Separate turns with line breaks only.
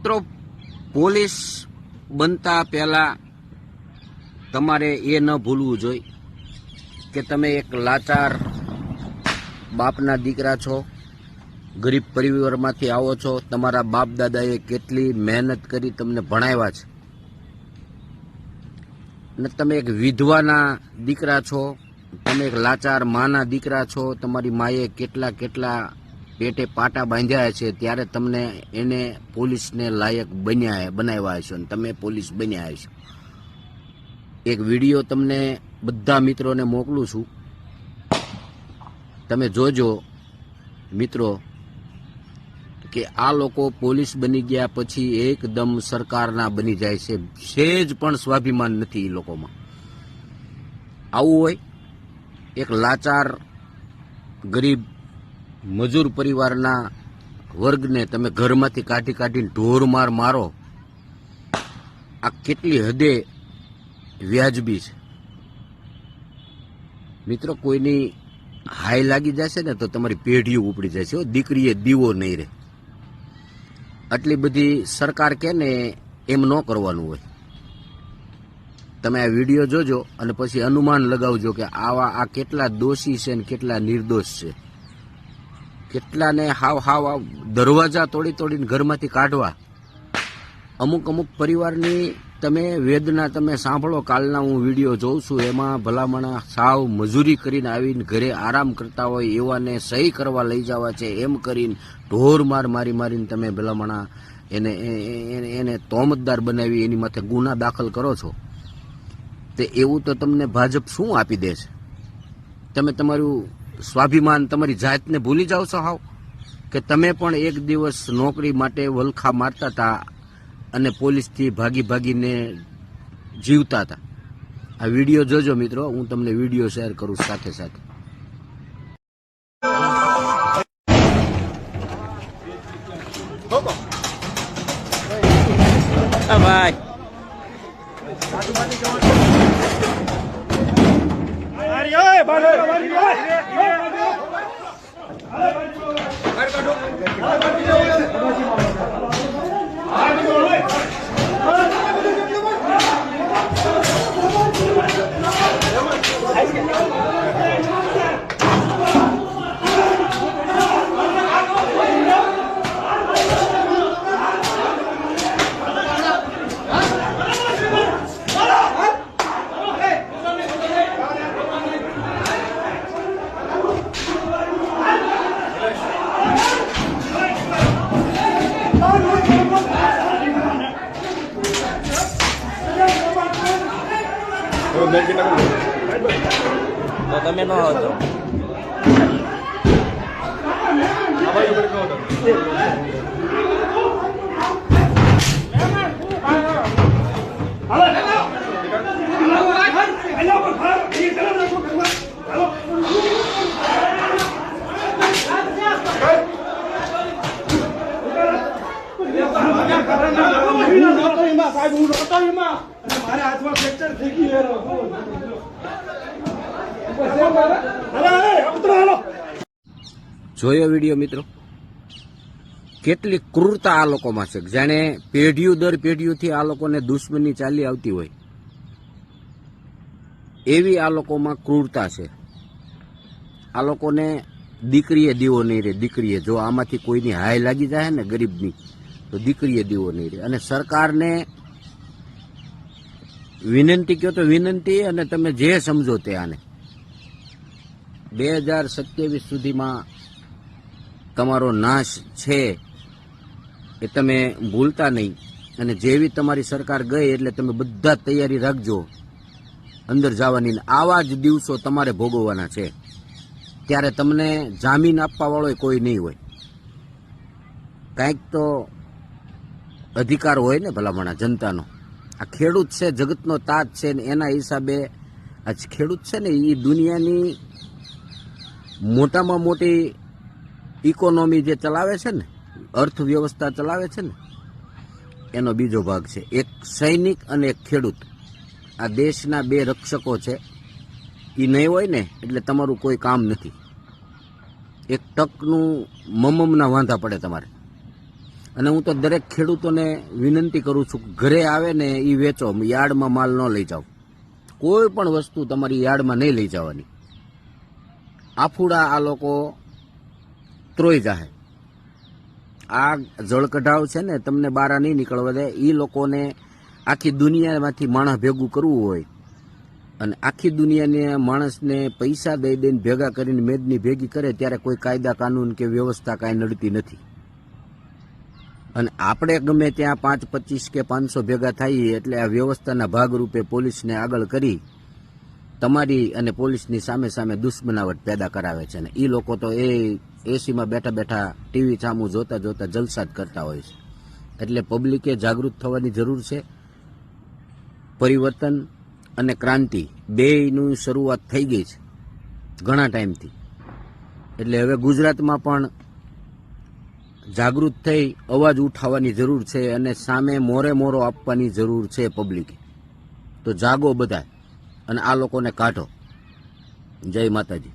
મિત્રો, પોલીસ બનતા પહેલા તમારે એ ન ભૂલવું જોઈએ કે તમે એક લાચાર બાપના દીકરા છો, ગરીબ પરિવારમાંથી આવો છો, તમારા બાપ દાદાએ કેટલી મહેનત કરી તમને ભણાવ્યા છે. અને તમે એક વિધવાના દીકરા છો, તમે એક લાચાર માના દીકરા છો, તમારી માએ કેટલા કેટલા પેટે પાટા બાંધ્યા છે ત્યારે તમને એને પોલીસને લાયક બન્યા બનાવ્યા છો અને તમે પોલીસ બન્યા છો એક વીડિયો તમને બધા મિત્રોને મોકલું છું. તમે જોજો મિત્રો કે આ લોકો પોલીસ બની ગયા પછી એકદમ સરકારના બની જાય છે. સેજ પણ સ્વાભિમાન નથી એ લોકોમાં. આવું હોય, એક લાચાર, ગરીબ મજૂર પરિવારના વર્ગને તમે ઘરમાંથી કાઢી કાઢીને ઢોર માર મારો. આ કેટલી હદે વ્યાજબી છે. મિત્રો, કોઈની હાય લાગી જશે ને તો તમારી પેઢીઓ ઉપડી જશે. દીકરીએ દીવો નહીં રહે. આટલી બધી સરકાર કે ને એમ ન કરવાનું હોય. તમે આ વીડિયો જોજો અને પછી અનુમાન લગાવજો કે આવા આ કેટલા દોષી છે ને કેટલા નિર્દોષ છે. કેટલાને હાવ હાવ હાવ દરવાજા તોડી તોડીને ઘરમાંથી કાઢવા. અમુક અમુક પરિવારની તમે વેદના તમે સાંભળો, કાલના હું વીડિયો જોઉં છું, એમાં ભલામણા સાવ મજૂરી કરીને આવીને ઘરે આરામ કરતા હોય, એવાને સહી કરવા લઈ જવા છે, એમ કરીને ઢોર માર મારી મારીને તમે ભલામણા એને એને તોમતદાર બનાવી, એની માથે ગુના દાખલ કરો છો. તે એવું તો તમને ભાજપ શું આપી દે છે? તમે તમારું સ્વાભિમાન તમારી જાતને ભૂલી જાઓ છો હાવ? કે તમે પણ એક દિવસ નોકરી માટે વલખા મારતા હતા અને પોલીસથી ભાગી ભાગીને જીવતા હતા? આ વીડિયો જોજો મિત્રો, હું તમને વીડિયો શેર કરું સાથે સાથે. ભાઈ.
મારી ઓય બાંધો મારી ઓય. તો તમે ન હતો.
જોયો વીડિયો મિત્રો. કેટલી ક્રૂરતા આ લોકોમાં છે. જાણે પેઢીઓ દર પેઢીઓથી આ લોકોને દુશ્મની ચાલી આવતી હોય. એવી આ લોકોમાં ક્રૂરતા છે. આ લોકોને દીકરીએ દીવો નહીં રે. દીકરીએ જો આમાંથી કોઈની હાય લાગી જાય ને ગરીબની તો દીકરીએ દીવો નહીં રહે. અને સરકારને વિનંતી કહો તો વિનંતી અને તમે જે સમજો તે આને. બે હજાર સત્યાવીસ સુધીમાં તમારો નાશ છે એ તમે ભૂલતા નહીં. અને જેવી તમારી સરકાર ગઈ એટલે તમે બધા તૈયારી રાખજો. અંદર જવાની આવા જ દિવસો તમારે ભોગવવાના છે. ત્યારે તમને જામીન આપવા વાળો કોઈ નહીં હોય. કાંઈક તો અધિકાર હોય ને ભલામણા, જનતાનો. આ ખેડૂત છે, જગતનો તાજ છે ને એના હિસાબે આ ખેડૂત છે ને એ દુનિયાની મોટામાં મોટી ઇકોનોમી જે ચલાવે છે ને, અર્થવ્યવસ્થા ચલાવે છે ને, એનો બીજો ભાગ છે. એક સૈનિક અને એક ખેડૂત. આ દેશના બે રક્ષકો છે. એ નહીં હોય ને, એટલે તમારું કોઈ કામ નથી. એક ટકનું મમમના વાંધા પડે તમારે. અને હું તો દરેક ખેડૂતોને વિનંતી કરું છું ઘરે આવે ને એ વેચો યાર્ડમાં માલ ન લઈ જાઓ. કોઈ પણ વસ્તુ તમારી યાર્ડમાં નહીં લઈ જવાની. આફુડા આ લોકો ત્રોઈ જાહે. આ જળ કઢાવ છે ને, તમને બારા નહીં નીકળવા દે. એ લોકોને આખી દુનિયામાંથી માણસ ભેગું કરવું હોય. અને આખી દુનિયાને માણસને પૈસા દઈ દઈને ભેગા કરીને મેદની ભેગી કરે, ત્યારે કોઈ કાયદા કાનૂન કે વ્યવસ્થા કાંઈ નડતી નથી. અને આપણે ગમે ત્યાં પાંચ, પચીસ કે પાંચસો ભેગા થઈએ એટલે આ વ્યવસ્થાના ભાગરૂપે પોલીસને આગળ કરી તમારી અને પોલીસની સામે સામે દુશ્મનાવટ પેદા કરાવે છે અને એ લોકો તો એ એસીમાં બેઠા બેઠા ટીવી સામું જોતા જોતા જલસા જ કરતા હોય છે. એટલે પબ્લિકે જાગૃત થવાની જરૂર છે. પરિવર્તન અને ક્રાંતિ બેયનું શરૂઆત થઈ ગઈ છે ઘણા ટાઈમથી. એટલે હવે ગુજરાતમાં પણ જાગૃત થઈ અવાજ ઉઠાવવાની જરૂર છે અને સામે મોરે મોરો આપવાની જરૂર છે પબ્લિકે તો જાગો બધા અને આ લોકોને કાઢો. જય માતાજી.